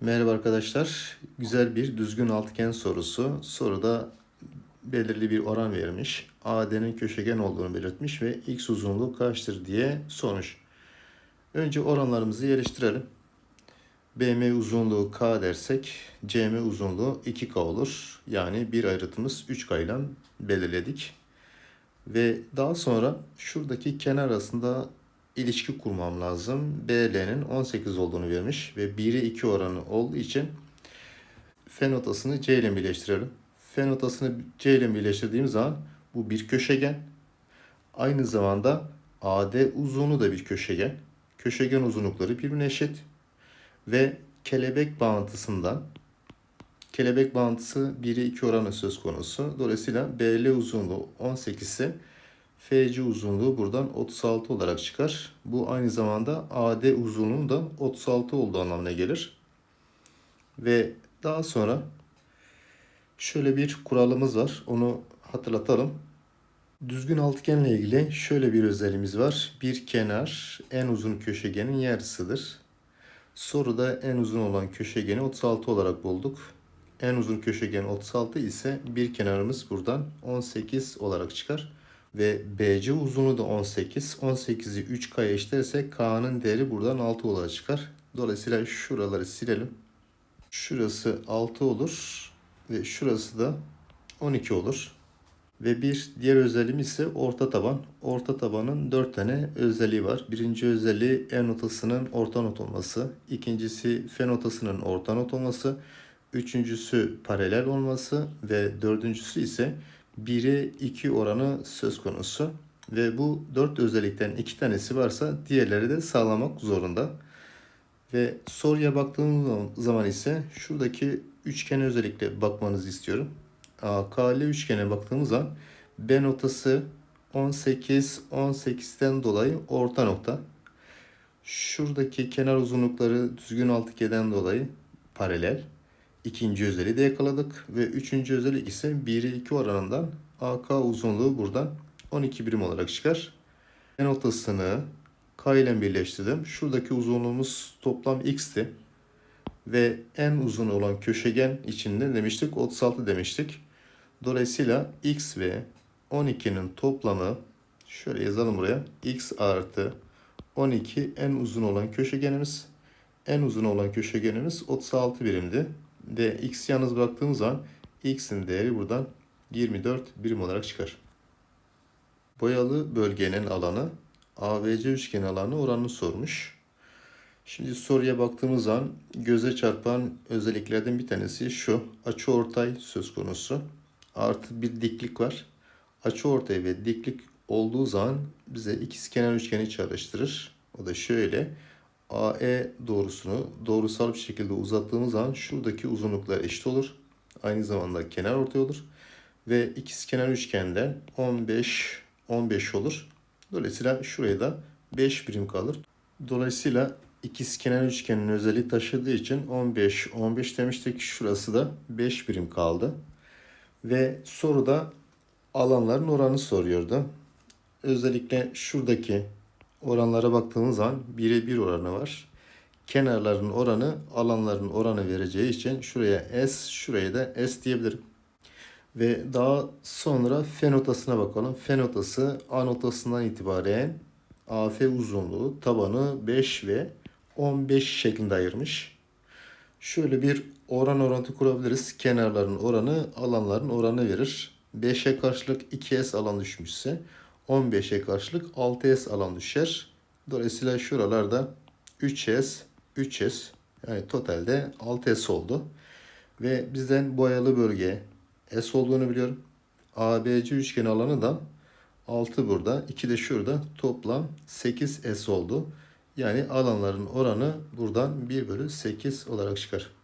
Merhaba arkadaşlar. Güzel bir düzgün altıgen sorusu. Soruda belirli bir oran vermiş. AD'nin köşegen olduğunu belirtmiş ve x uzunluğu kaçtır diye sormuş. Önce oranlarımızı yerleştirelim. BM uzunluğu k dersek CM uzunluğu 2k olur. Yani bir ayrıtımız 3k ile belirledik. Ve daha sonra şuradaki kenar arasında ilişki kurmam lazım. BL'nin 18 olduğunu vermiş ve 1'e 2 oranı olduğu için F notasını C ile birleştirelim. F notasını C ile birleştirdiğim zaman bu bir köşegen. Aynı zamanda AD uzunluğu da bir köşegen. Köşegen uzunlukları birbirine eşit. Ve kelebek bağıntısından kelebek bağıntısı 1'e 2 oranı söz konusu. Dolayısıyla BL uzunluğu 18 ise FC uzunluğu buradan 36 olarak çıkar. Bu aynı zamanda AD uzunluğunun da 36 olduğu anlamına gelir. Ve daha sonra şöyle bir kuralımız var. Onu hatırlatalım. Düzgün altıgenle ilgili şöyle bir özelliğimiz var. Bir kenar en uzun köşegenin yarısıdır. Soruda en uzun olan köşegeni 36 olarak bulduk. En uzun köşegen 36 ise bir kenarımız buradan 18 olarak çıkar. Ve BC uzunluğu da 18. 18'i 3K'ya eşitlersek K'nın değeri buradan 6 olarak çıkar. Dolayısıyla şuraları silelim. Şurası 6 olur ve şurası da 12 olur. Ve bir diğer özelliğimiz ise orta taban. Orta tabanın 4 tane özelliği var. Birinci özelliği E notasının orta not olması. İkincisi F notasının orta not olması. Üçüncüsü paralel olması ve dördüncüsü ise 1'e 2 oranı söz konusu. Ve bu dört özellikten iki tanesi varsa diğerleri de sağlamak zorunda. Ve soruya baktığımız zaman ise şuradaki üçgene özellikle bakmanızı istiyorum. AKL üçgene baktığımız zaman B noktası 18, 18'den dolayı orta nokta. Şuradaki kenar uzunlukları düzgün altıgenden dolayı paralel. İkinci özelliği de yakaladık ve üçüncü özellik ise 1'e 2 oranından AK uzunluğu buradan 12 birim olarak çıkar. B noktasını K ile birleştirdim. Şuradaki uzunluğumuz toplam x'ti. Ve en uzun olan köşegen içinde demiştik 36 demiştik. Dolayısıyla x ve 12'nin toplamı şöyle yazalım buraya. x artı 12 en uzun olan köşegenimiz. En uzun olan köşegenimiz 36 birimdi. Ve x yalnız bıraktığımız zaman x'in değeri buradan 24 birim olarak çıkar. Boyalı bölgenin alanı ABC üçgen alanı oranını sormuş. Şimdi soruya baktığımız zaman göze çarpan özelliklerden bir tanesi şu. Açı ortay söz konusu. Artı bir diklik var. Açı ortay ve diklik olduğu zaman bize ikizkenar üçgeni çağrıştırır. O da şöyle. AE doğrusunu doğrusal bir şekilde uzattığımız zaman şuradaki uzunluklar eşit olur. Aynı zamanda kenar ortay olur. Ve ikizkenar üçgenden 15 15 olur. Dolayısıyla şuraya da 5 birim kalır. Dolayısıyla ikizkenar üçgenin özelliği taşıdığı için 15 15 demiştik. Şurası da 5 birim kaldı. Ve soruda alanların oranı soruyordu. Özellikle şuradaki oranlara baktığımız zaman 1'e 1 oranı var. Kenarların oranı alanların oranı vereceği için şuraya S, şuraya da S diyebilirim. Ve daha sonra F notasına bakalım. F notası A notasından itibaren AF uzunluğu tabanı 5 ve 15 şeklinde ayırmış. Şöyle bir oran orantı kurabiliriz. Kenarların oranı alanların oranı verir. 5'e karşılık 2S alan düşmüşse 15'e karşılık 6S alan düşer. Dolayısıyla şuralarda 3S, 3S yani totalde 6S oldu. Ve bizden boyalı bölge S olduğunu biliyorum. ABC üçgen alanı da 6 burada, 2 de şurada toplam 8S oldu. Yani alanların oranı buradan 1 bölü 8 olarak çıkar.